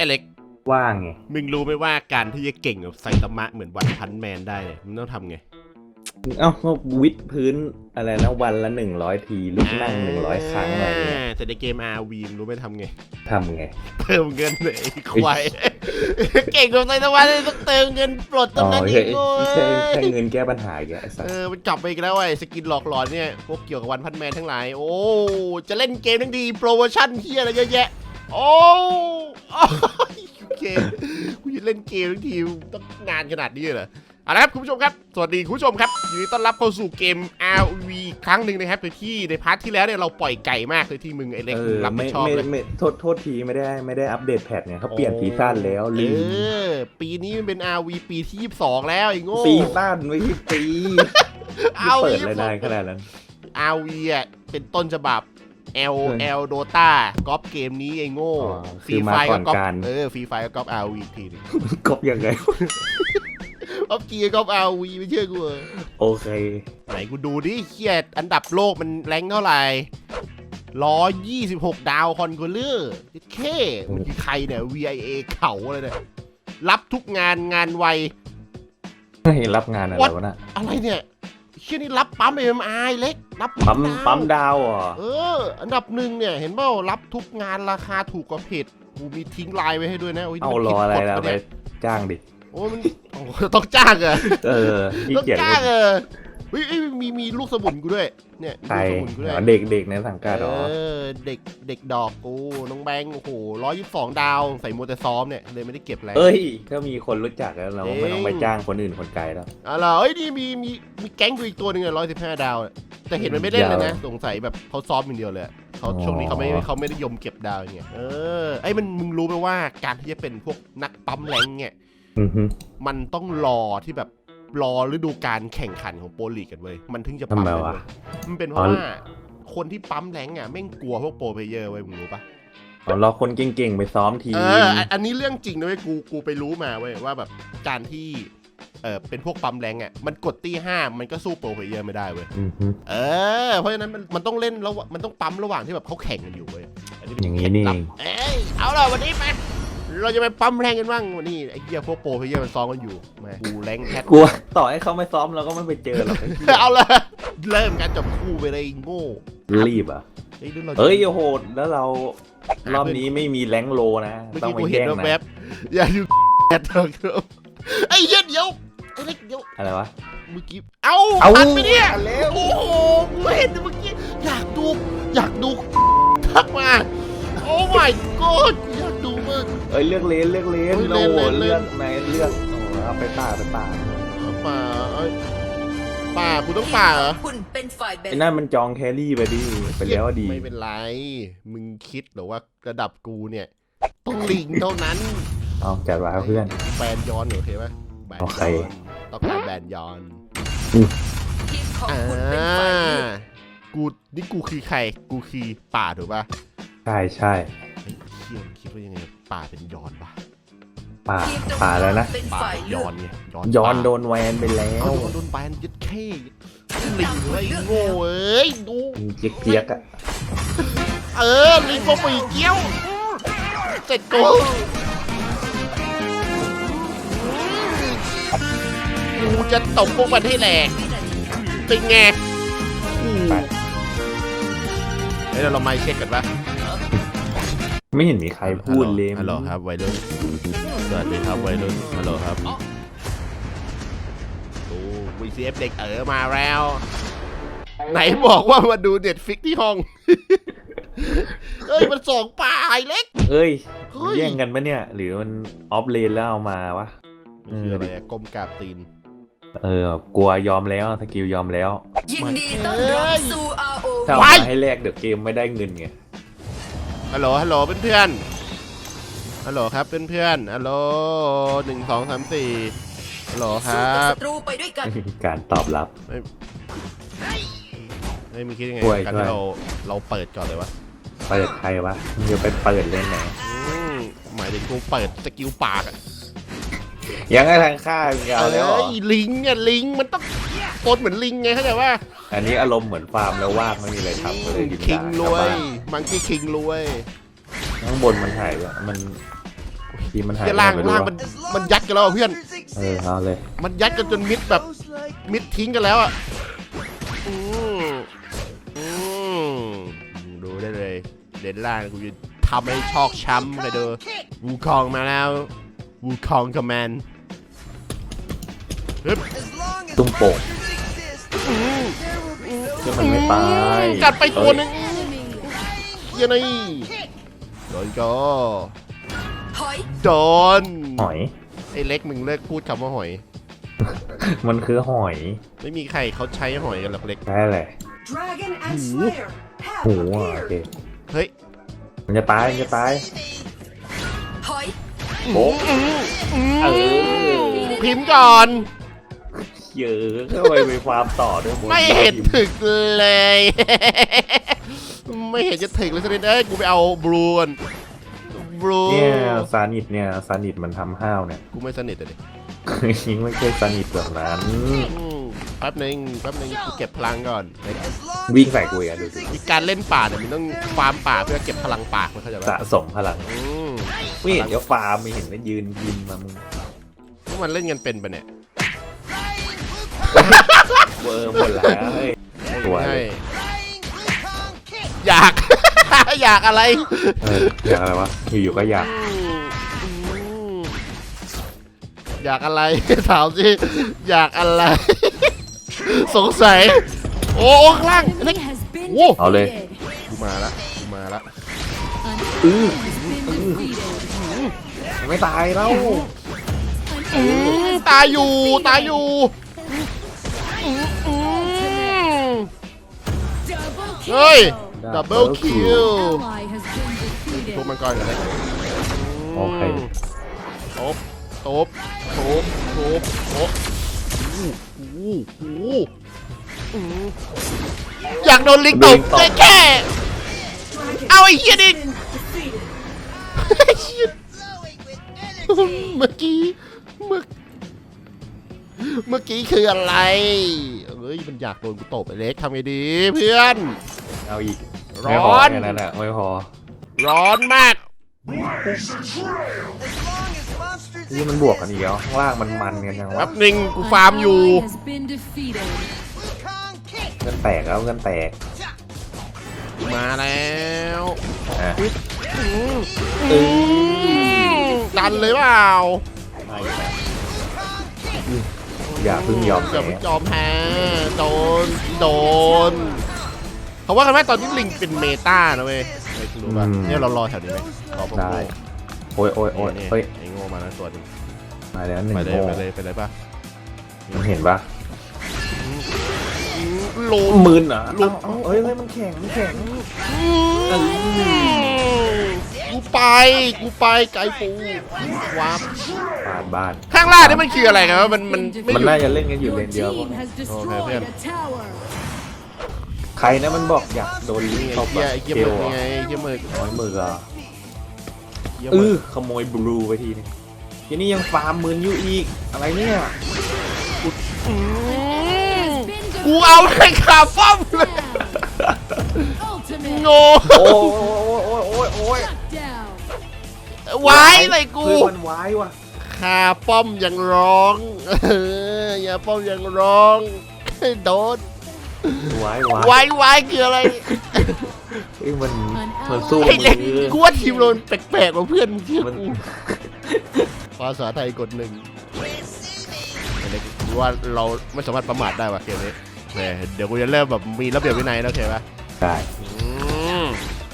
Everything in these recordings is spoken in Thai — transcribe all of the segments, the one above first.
ไอเล็กว่างไงมึงรู้ไหมว่าการที่จะเก่งกับไซตามะเหมือนวันพันแมนได้เนี่ยมึงต้องทำไงเอ้าก็วิดพื้นอะไรนะวันละหนึ่งร้อยทีลุกนั่งหนึ่งร้อยครั้งอะไรเงี้ยแต่ในเกม RV มึงรู้ไหมทำไงทำไง เติมเงินเลยไอ้ควายเก่งกับไซตามะเลยต้องเติมเงินปลดตรอ๋งอนั้นอีใช่กโว้ใช่ใช่ยเงินแก้ปัญหาอีกแล้วไอ้สัสเออมันกลับไปอีกแล้วไอ้สกินหลอกหลอนเนี่ยพวกเกี่ยวกับวันพันแมนทั้งหลายโอ้จะเล่นเกมทั้งดีโปรโมชั่นเฮียอะไรเยอะแยะ โอ้ โอ้ยโอเคกูจะเล่นเกมทั้งทีต้องงานขนาดนี้เหรอเอาละครับคุณผู้ชมครับ สวัสดีคุณผู้ชมครับยินดีต้อนรับเข้าสู่เกม RV ครั้งหนึ่งนะครับโดยที่ในพาร์ทที่แล้วเนี่ยเราปล่อยไก่มากเลยที่มึงไอ้เล็กเอมึองรับผิไม่ดชอบไม่เลยไม่โทษโทษทีไม่ได้ไม่ได้อัปเดตแพทเนี่ยเขาเปลี่ยนซีซั่นแล้วเอลืมอปีนี้มันเป็น RV ปีที่ 22 แล้วไอ้โง่ซีซั่นไม่ใช่ปีเอาเปิดเลยนานขนาดนั้น RV อะเป็นต้นฉบับ L เออ L Dota ก๊อปเกมนี้ไอ้โง่อ๋อฟรีคือไฟมาก่ก็อนก๊อปการ เออฟรีไฟก็ก๊อป RV อีกทีหนึงกบยังไง ก๊อปจีก๊อป RV ไม่เชื่อกูเหรอโอเค ไหนกูดูดิเคียดอันดับโลกมันแรงเท่าไหร่ร้อยยี่สิบหกดาวคอนโกเลอร์เคมันคือใครเนี่ย VIA เขาอะไรเนี่ยรับทุกงานงานไวไม่รับงานอะไร What? วะน่ะอะไรเนี่ย เชี่ยนี่รับปั๊ม MMI เล็ก รับปั๊มดาวปั๊มดาวเหรอเออ อันดับหนึ่งเนี่ยเห็นเปล่ารับทุกงานราคาถูกกว่าเพจกูมีทิ้งไลน์ไว้ให้ด้วยนะโยนี่เอามันรออะไรผิดกฎล่ะปะไปเนี่ยจ้างดิโอ้ยมันโอ้ต้องจ้างเหรอะเออขี้ต้องเกียจจ้างเหรอ เฮ้ยเอ้ยมีมีลูกสมุนกูด้วย เนี่ยมีใครลูกสมุนกูด้วย เด็กเด็กในสังกัดเหรอ เออเด็กเด็กดอกกูน้องแบงค์โอ้โหร้อยยี่สิบสองดาว ใส่โมวแต่ซ้อมเนี่ยเลยไม่ได้เก็บอะไร เอ้ยถ้ามีคนรู้จักแล้วเราเอ้ยไม่ต้องไปจ้างคนอื่นคนไกลแล้วอะไรเอ้ยนี่มีมีมีแก๊งกูอีกตัวหนึ่งอะร้อยสิบห้าดาวเนี่ยแต่เห็นมันไม่เล่นเลยนะยาวสงสัยแบบเขาซ้อมอย่างเดียวเลยอะเขาอ๋อ ช่วงนี้เขาไม่เขาไม่ได้ยมเก็บดาวอย่างเงี้ยเออไอ้ยมันมึงรู้ไหมว่าการที่จะเป็นพวกนักปั๊มแรงเนี่ย อือฮึมันต้องรอที่แบบ รอฤดูการแข่งขันของโปรลีกกันเว้ย มันถึงจะปั๊มทำไมได้วะเว้ยมันเป็นเพอ๋ราะอว่าคนที่ปั๊มแรงอะแม่งกลัวพวกโปรเพลเยอร์เว้ยมึงรู้ปะเอาเราคนเก่งๆไปซ้อมทีเอออันอันนี้เรื่องจริงนะเว้ยกูกูไปรู้มาเว้ยว่าแบบการที่เออเป็นพวกปั๊มแรงอะมันกดตีห้ามันก็สู้โปรเพลเยอร์ไม่ได้เว้ย อือฮึ เออ เพราะฉะนั้นมันมันต้องเล่นแล้วมันต้องปั๊มระหว่างที่แบบเขาแข่งกันอยู่เว้ยอันนี้เป็อย่างเคนี้ล็ดนี่ลัเอบงเอ้ยเอาล่ะวันนี้ไป เราจะไปปั๊มแรงกันบ้างวันนี้ไอ้เหี้ยพวกโปรเพลเยอร์มันซ้อมกันอยู่มากูแรงแพทกลัว ต่อให้เขาไม่ซ้อมเราก็ไม่ไปเจอหรอกไอ้เหี้ยเอาละเริ่มการจับคู่ไปเลยไอ้โง่รีบอะ เฮ้ยหรือราจะ เอ้ยโหดแล้วเรารอบนี้ไม่มีแรงค์โลนะ เมื่อต้องกี้ไปกูเห็นแย่งแวนะบๆอย่าอยู่แอดเถอะครับไอ้เหี้ยเดี๋ยวไอ้เล็กเดี๋ยวอะไรวะ เมื่อกี้เอ้าเอ้า ทันไปเนี่ยทันแล้วโอ้โหกูเห็นเมื่อกี้อยากดูอยากดูทักมาโอ้ my god กูอยากดูมาก เอ้ยเลือกเลนเลือกเลนเฮ้ยโอ้เลนเลน เลือกไหนเลือกโอ้เอาไปป่าไปป่าป่าเอ้ยป่ากูต้องป่าเหรอคุณเป็นฝ่ายแบ่งไอ้นั่นมันจองแครี่ไปดิไปแล้วดีไม่เป็นไร มึงคิดเหรือว่าระดับกูเนี่ย ต้องลิงเท่านั้น เอาจัดไว้เพื่อน แบนยอนโอเคไหมแบนโอเคยอนต้องการแบนยอนทีมของอ่าคุณเป็นฝ่ายเลือกกูนี่กูคือใคร กูคือป่าถูกป่ะใช่ใช่เฮ้ยเชี่ยมึงคิดว่ายังไงป่าเป็นยอนปะป่าทีมตรงป่าแล้วนะเป็นป่าฝ่ายยเลืออกนไงยอนย้อนป่าโดนแวนไปแล้เอาวโดนโดนแบนยึดเค้ลิงเลยโง่เอ้ยดูเจี๊ยกเจี๊ยกๆอะเออลิงมาปีกเกี้ยวเสร็จกูกูจะตบพวกมันให้แหลกเป็นไงอู้ เฮ้ยเดี๋ยวเรามาเช็คกันปะไม่เห็นมีใครพูดเลยฮัลโหลครับวัยรุ่นสวัสดีครับวัยรุ่นฮัลโหลครับโอ้ VCF เด็กเออมาแล้ว ไหนบอกว่ามาดูเน็ตฟิกที่ห้อง เอ้ยมันสองป่าไอ้เล็ก เอ้ยเฮ้ย แย่งกันปะเนี่ย หรือมันออฟเลนแล้วเอามาวะ มันคืออะไรอะก้มกราบตีน เออ กลัวยอมแล้วสกิลยอมแล้ว ยินดีต้อนรับสู่ RO ถ้าเอาไว้มาให้แลกเดี๋ยวเกมไม่ได้เงินไงฮัลโหล ฮัลโหลเพื่อนๆฮัลโหลครับเพื่อนๆฮัลโหลหนึ่งสองสามสี่ฮัลโหลคสู้รักับบศัตรูไปด้วยกัน การตอบรับ เฮ้ยมีคิดยังไงช่วยการช่วยที่เราเราเปิดก่อนเลยวะเปิดใครวะมึงจะไปเปิดเล่นไหนอืมหมายถึงกูเปิดสกิลปากอะยังไงทางค่ามึงเอาแล้วเหรอเอ้ยลิงอะลิงมันต้องปนเหมือนลิงไงเข้าใจว่า อันนี้อารมณ์เหมือนฟาร์มแล้วว่างไม่มีอะไรทำก็เลยกินคิงยารวยกลับบ้านมังคีคิงรวยข้างบนมันถ่ายว่ามันทีมมันหายเฮียไปล่างไหนไม่รู้ล่างวะมันมันยัดกันแล้วอะเพื่อนเออเอาเลย มันยัดกันจนมิดแบบมิดทิ้งกันแล้วอะอืมอืมดูได้เลยเด่นล่างกูจะทำให้ชอกช้ำเลยเด้อวูคองมาแล้ววูคองคอมแมนฮึบตุ้มโป่ง เชื่อมันไม่ตายกัดไปตัวหนึง Enemy. เฮียนี่โดนก็โดนหอย ไอ้เล็กมึงเลิกพูดคำว่าหอย มันคือหอยไม่มีใครเขาใช้หอยกันหรอกเล็ก ใช่แหละ Dragon and Slayer have หูอะโอเคเฮ้ยมันจะตาย มันจะตายถอยโอ้เออพิมพ์ก่อน เยอะทำไมไปฟามต่อด้วยบนไม่เห็นถึกเลย ไม่เห็นจะถึกเลยสักนิดเอ้ยกูไปเอาบลูก่อนบลูเนี่ยซานิดเนี่ยซานิดมันทำห้าวเนี่ยกูไม่สนิทเลยไม่ใช่ซานิดแบบนั้นแป๊บนึงแป๊บนึงกูเก็บพลังก่อนวิ่งใส่กูอีกอะดูสิมีการเล่นป่าเนี่ยมันต้องฟาร์มป่าเพื่อเก็บพลังป่ามันเข้าใจสะปะสมพลังไม่เห็นจะฟาร์มไม่เห็นว่ยืนยิงมามึงพวกมันเล่นกันเป็นปะเนี่ย เวอร์หมดแล้วเฮ้ยสวยใช่อยาก อยากอะไรเอออยากอะไรวะอยู่ๆก็อยากอืมอยากอะไรถามสิอยากอะไร สงสัย โอ้ข้างล่าง Enemy has been Whoa. Ole. defeated. กูมาละกูมาละ An enemy has been defeated. ไม่ตายแล้ว An enemy has ตายอยู่ตายอยู่ เฮ้ย ดับเบิลคิว Ally has been ตัว defeated. มันก่อนกันเลยโอเคตบตบตบตบตบอู้หูหูอืมอยากโดนลิงตบลิงตบแค่แค่ เอาไอ้เหี้ยดิไอ้เหี้ยเมื่อกี้เมื่อ เมื่อกี้คืออะไรเฮ้ยมันอยากโดนกูตบไอ้เล็กทำไงดีเพื่อน เอาอีกร้ไม่พออน แค่นั้นแหละไม่พอร้อนมาก นี่มันบวกกันอีกแล้วข้างล่างมันมันกันยังแป๊วะบหนึ่งกู An ฟาร์มอยู่ ally has been defeated. เงินแตกแล้วเงินแตกมาแล้วอะอืมเออดันเลยเปล่าไม่นะ อย่าเพิ่งยอมอย่าแพ้เพิ่งยอมแพ้โดนโดนเขาว่ากันว่าตอนนี้ลิงเป็นเมตานะเว้ยไอ้คุณรู้ป่ะเนี่ยเรารอแถวนี้ไหมรอพวกได้ โอ้ยโอ้ยโง่โอ้ยนี่เฮ้ย ไอ้โง่มาแล้วตัวหนึงมาแล้วหนึ่งไปเลยโง่ไปเลยไปเลยป่ะมันเห็นปะโล มืนเหรอลุเอ้ากเอ้าเฮ้ยเฮ้ยมันแข็งมันแข็งกู ไป กูไปไกลปูวาร์ปบ้านบ้านข้างล่างนี่มันคืออะไรกันวะมันมันไม่มันอยู่น่าจะเล่นกันอยู่เล Your นเดียวปะ team has Okay, destroyed a tower. ใครนะมันบอกอยากโดนลิงไอ้ตบเหี้ยอะไอ้เหี้ยเกมึลกอะไงไอ้เหี้ยมึกน้อยมืออะเหี้ยเอมึอกขโมยบลูไปทีนึงทีนี้ยังฟาร์มมืนอยู่อีก อะไรเนี่ย Has been กูเอาไอ้ขาฟ้อมเลย ultimate โง่โอ้ยโอ้ย โอ้ยโอ้ย down. ไว้เลยกูคือมันวายว่ะขาป้อมยังร้องเอออย่าป้อมยังร้องโดนวายวายไว้ไว้คืออะไรเอ้ยมันมันสู้ไอ้เล็กมือกูว่าทีมโดนแปลกๆกว่าเพื่อนมึงเชื่อมันกูภาษาไทยกดหนึ่งไอ้เล็กกูว่าเราไม่สามารถประมาทได้ว่ะเกมนี้โอเคเดี๋ยวกูจะเริ่มแบบมีระเบียบวินัยแล้วโอเคปะได้อืม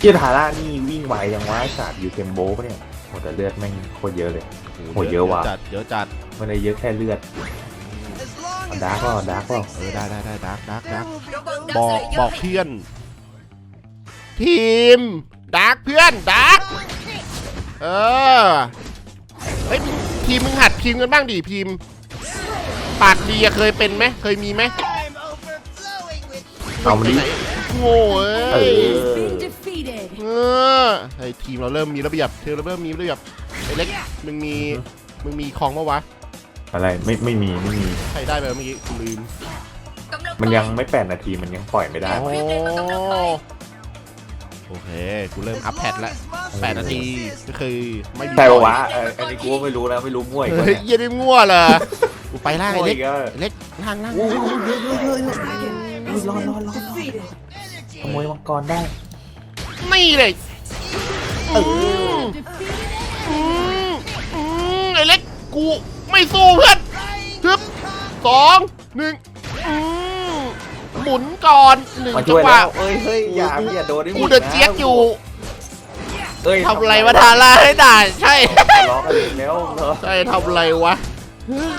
ที่ทาร่านี่วิ่ง ไวยังวะศาสตร์ยูเทมโบปะเนี่ยโหแต่เลือดแม่งโคตรเยอะเลย โหเยอะว่ะ จัดเยอะจัดไมันเลยเยอะแค่เลือดเอาดาร์กก็ดาร์กก็เออได้ได้ได้ดักดักดักระวังดับอกสเลเยบออกร์ให้เพื่อน ทีมดักเพื่อนดักเออเฮ้ยทีมมึงหัดพิมพ์กันบ้างดิพิมพ์ปากดีอะเคยเป็นไหมเคยมีไหมเอามันดิไหนโง่เอ้เอยอ ไอ้ทีมเราเริ่มมีระเบียบทีมเราเริ่มมีระเบียบไอ้เล็กมึงมีมึงมีคลองปะวะอะไรไม่ไม่มีไม่มีใครได้ไปเมื่อกี้กูลืมกำลังมันยังไปไม่แปดนาทีมันยังปล่อยไม่ได้โอ้โอเคกูเริ่มอัพแพทแล้วแปดนาทีก็คือไม่มีใช่ปะวะเอออันนี้กูก็ไม่รู้นะไม่รู้มั่วอีกเฮ้วะยเนี่ยเหี้ยังได้ง่วเหรอกูไปล่างไอ้มั่วเล็อีกกอะไอ้เล็กล่างล่างโอ้ยเยอะเยอะเยอะเยอะ Dragon รอรอรอ defeated. ขโมยมังกรได้ นี่เลยเออ Defeated อืมอืมไอ้เล็กกูไม่สู้เพื่อนทึบสองหนึ่งอืมหมุนก่อนหนึ่งมาจัช่งวยหแล้วะวเอ้ยเฮ้ยอย่าอย่าโดนได้กูเดินเจี๊ยกอยู่เอ้ยทำอะไรวะทาร่าให้ด่าใช่ ทะเลาะกันอีกแล้วเหรอใช่ทำอะไรวะ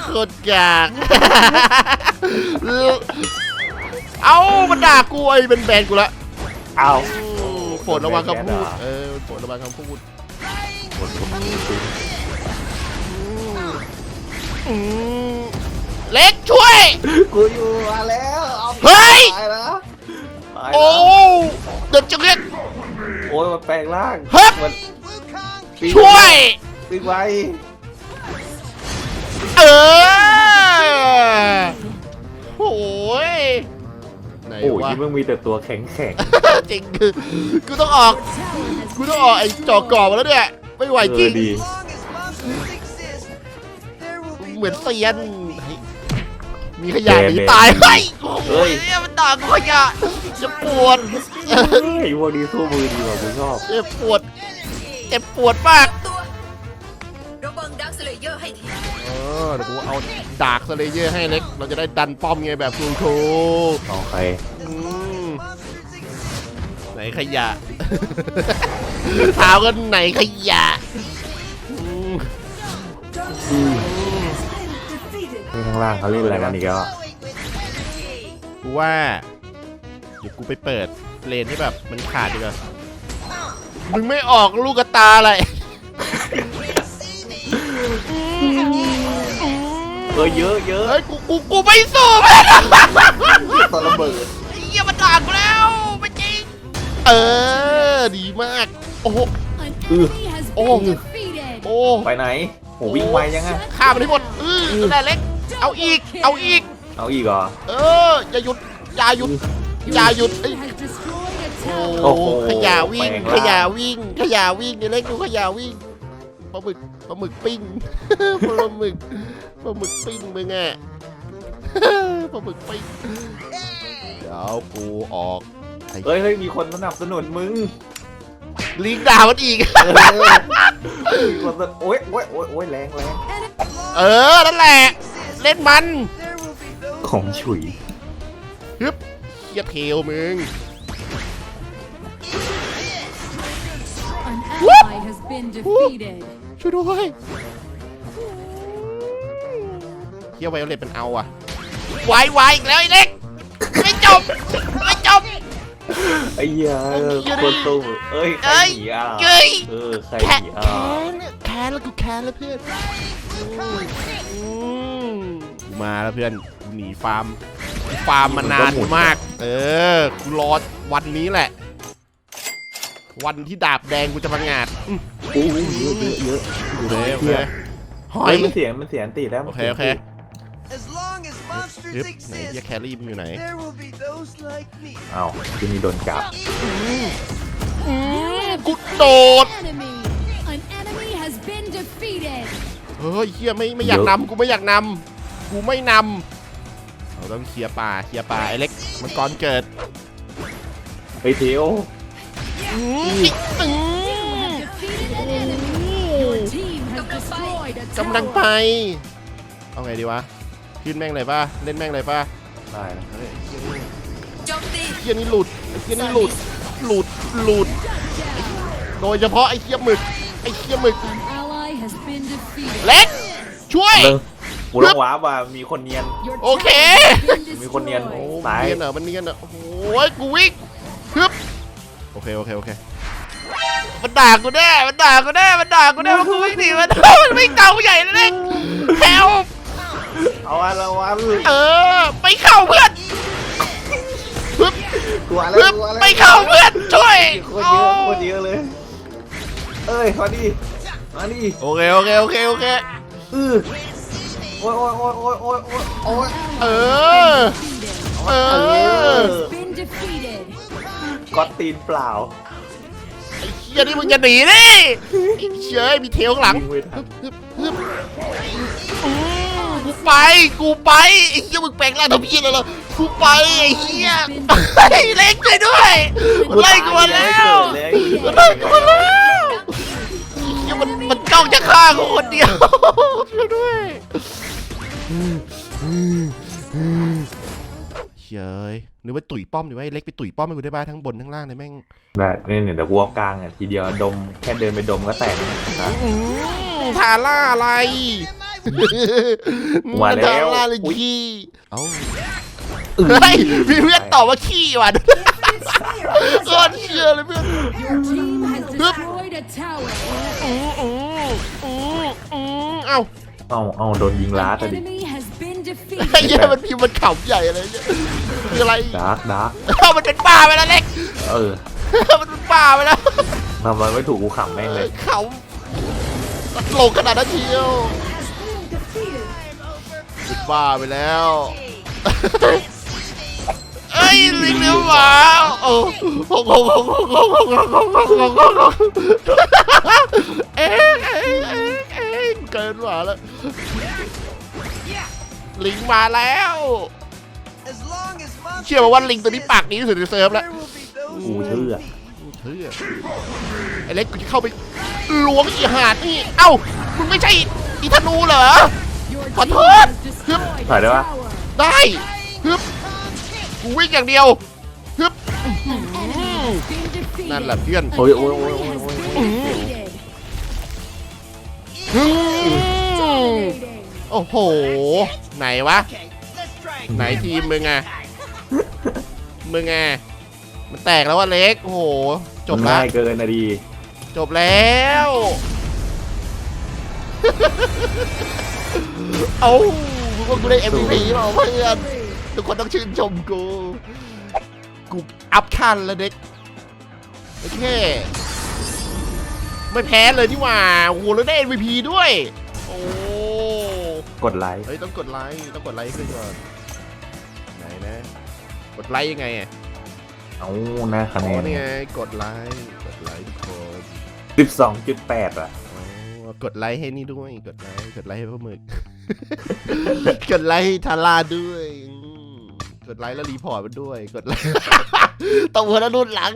โคตรกากเอ้ามันด่ากูไอ้เป็นแบนกูละ เอาอืมโปรดระวังคำพูด เออโปรดระวังคำพูดอืมเล็กช่วย กูอยู่มาแล้วเอาเฮ้ย ตายแล้วตายโอ้แล้เดือดจังเลยโอ้ยมันแปลงร่างเฮ้ย มันปีนช่วย ปีนไว้เออโอ้ย ไหนโอ้ยวะที่มึงมีแต่ตัวแข็งแข็งจริงคือกูต้องออกกูต้องออกไอ้จอกรอบมาแล้วเนี่ยไม่ไหวเอจริองดี เหมือนเซียนเฮ้ยมีขยะหนีตายเฮ้ยโอ้ย เนี่ยมันด่ากูขยะจะปวดเฮ้ยพวกนี้สู้มือดีกว่ากูชอบ เจ็บปวดเจ็บปวดมาก ตัวระวังดักสเลเยอร์ให้ทีเออเดี๋ยวกูเอาดาร์กสเลเยอร์ให้เล็ก เราจะได้ดันป้อมไงแบบครูครูโอเคอืมไหนขยะ ถามกันไหนขยะอืมนี่ข้างล่างเขาเล่นอะไรกันอีกแล้วอะกูว่า เดี๋ยวกูไปเปิดเลนที่แบบมันขาดดีกว่ามึงไม่ออกลูกกระตาอะไร เออเยอะเยอะเฮ้ยกูกูกูไม่สู้แม่งตอนระเบิดไอ้เหี้ยมันด่ากูแล้วไม่จริงเออดีมาก โอ้โห An Ừ. enemy has Ồ. been defeated. โอ้ไปไหนโหวิ่งไวยังไงฆ่ามันให้หมดเออนั่นแหละเล็ก เอาอีก เอาอีก เอาอีกเหรอเออ อย่าหยุด อย่าหยุด อย่าหยุดเอ้ย Has destroyed a โอ้ tower. โอ้โหขยะวิ่งแปลงขร่างยะวิ่ง ขยะวิ่งเดี๋ยวเล็กดูขยะวิ่งป ลาหมึกปลาหมึกปิ้งปลาหมึกปลาหมึกปิ้งมึงอะปลาหมึกปิ้งเดี๋ยวกูออกเฮ้ยเฮ้ยมีคนสนับสนุนมึงลิงด่ามันอีกเออมีคนสนับโอ้ยโอ้ยโอ้ยโอ้ยแรงแรงเออนั่นแหละเล่นมัน ของฉุยฮึบเฮียเทลมึง An ally has been defeated. ช่วยด้วยเฮียไวโอเลตเป็นเอาอะวายวายอีกแล้วไอ้เล็ก ไม่จบ ไม่จบ ไอ้เหี้ยเอาเหี้ยคนสู้เอ้ยใครเอ้ยหนีอะเอ้ย เออใครแคหนีนอะแคนแล้วกูแคนแล้วเพื่อนอืมอืมมาแล้วเพื่อนกูหนีฟาร์มกูฟาร์มมานานมาก เออกูรอวันนี้แหละ วันที่ดาบแดงกูจะมางาดอืมโอ้ยเยอะเยอะเยอะโอเคโอเคหอเฮ้ยยมันเสียงมันเสียงติดแล้วโอเคโอเค As long as ฮึบ monsters ไหนเฮีย exist, แครี่มึงอยู่ไหน there will be those like me. อ้าวที่นี่โดนจับ กูโดด Enemy. An enemy has been defeated. เฮ้ยเฮียไม่ไม่อยากนำกูไม่อยากนำกูไม่นำเราต้องเคลียร์ป่าเคลียร์ป่าไอ้เล็กมังกรเกิดเฮ้ยเทียวอืมอืม กำลังไป tower. เอาไงดีวะ ขึ้นแม่งเลยป่ะ เล่นแม่งเลยป่ะได้แล้วเฮ้ยโจมตีเฮียนี่หลุดไอ้เฮียนี่หลุด หลุด หลุด โดยเฉพาะไอ้เฮียหมึก ไอ้เฮียหมึก An ally has been defeated. เล็ก ช่วยเริ่มกูต้องว้าว่ามีคนเนียน Your Okay. tower has been มีคนเนียนโอ้ destroyed. ตายเนียนเหรอมันเนียนเหรอโอ้โหกูวิ่งฮึบโอเค โอเค โอเค มันด่ากูแน่ มันด่ากูแน่ มันด่ากูแน่ว่ากูวิ่งหนีมันมันวิ่งเก่าใหญ่เลยเล็กแถวเอาอะละวันเออไปเข้าเพื่อนฮึบกลัวแล้วฮึบกลัวแล้วไปเข้าเพื่อนช่วยโคตรเยอะโคตรเยอะเลย เอ้ยมาดิมาดิโอเคโอเคโอเคโอเคอือโอ้ยโอ้ยโอ้ยโอ้ยโอ้ยโอ้ยโอ้ยเออ เอเอออ Been defeated. ก็ตีนเปล่าอ ยนี่มึงอย่าหนีดิเชยมีเทลข้างหลังอืมกูไป กูไปไอ้เหี้ยมึงแปลงร่างทำเหี้ยอะไรล่ะกูไปไอ้เหี้ยไอ้เล็กช่วยด้วยมันไล่กูมาแล้วมันไล่กูมาแล้วไอ้เหี้ยมันมันจ้องจะฆ่ากูคนเดียวช่วยด้วย เชยนึกว่าตุ๋ยป้อมดีว่าไอ้เล็กไปตุ๋ยป้อมให้กูได้บ้างทั้งบนทั้งล่างเลยแม่งแบบนี่เนี่ยเดี๋ยวกูเอากลางอะทีเดียวดมแค่เดินไปดมก็แตกนะอืมทาร่าอะไรมาแล้วทาร่าเลยขี้เอ้าเฮ้ยมีเพื่อนตอบว่าขี้ว่ะโคตรเชื่อเลยเพื่อน Your team has destroyed a tower. อืมอืมอืมอืมเอ้า เอาเอาโดนยิงล้าแต่ดิไอ้เหี้ยมันพิมมันขำใหญ่อะไรเนี่ยคืออะไรดาร์กดาร์กเอามันเป็นป่าไปแล้วเล็กเออมันเป็นป่าไปแล้วทำอะไรไม่ถูกกูขำแม่งเลยขำโลกขนาดนั้นเชียวเป็นบ้าไปแล้วเอ้ยลิงเลี้ยวหมาโอ้โหโอ้โหโอ้โะ เอ๊ะเอ๊ะเอ๊ะเกินหมาแล้วลิงมาแล้ว As long as monsters เชื่อมาว่าลิงตัวนี้ปากดีที่สุดในเซิร์ฟแล้ว there will be those กูเชื่อเฮ้ยไอ้เล็กกูจะเข้าไปล้วงอีหาดนี่ เอ้ามึงไม่ใช่อีธนูเหรอ Your Bắn team hết. has destroyed Phải a đâu ạ? tower. ได้ฮึบกูวิ่งอย่างเดียวฮึบ An enemy has been defeated. นั่นแหละเพื่อนโอ้ยโอ้ยโอ้ยโอ้ย ฮึบ Dominating. โอ้โห ไหนวะ ไหนทีมมึงอะมึงไงมันแตกแล้วว่าเล็ก โอ้โห จบมันละง่ายเกินนะดี จบแล้ว เอามึงว่ากูได้ MVP เปล่าเพื่อน ทุกคนต้องชื่นชมกู กูอัพขั้นแล้วเด็ก โอเค ไม่แพ้เลยนี่หว่าโอ้โหแล้วได้ MVP ด้วย โอ้กดไลค์เฮ้ยต้องกดไลค์ต้องกดไลค์ขึ้นก่อนไหนนะ กดไลค์ยังไงอะเอาหน้าคะอ๋แนอนนี่ไงกดไลค์กดไลค์ทุกคนสิบสองจุดแปดอะ อ๋อกดไลค์ให้นี่ด้วยกดไลค์กดไลค์ให้พวกมึกกดไลค์ให้ทาร่าด้วยอืมกดไลค์แล้วรีพอร์ตมันด้วยกดไลค์ ตบหัวแล้วรุ่นหลัง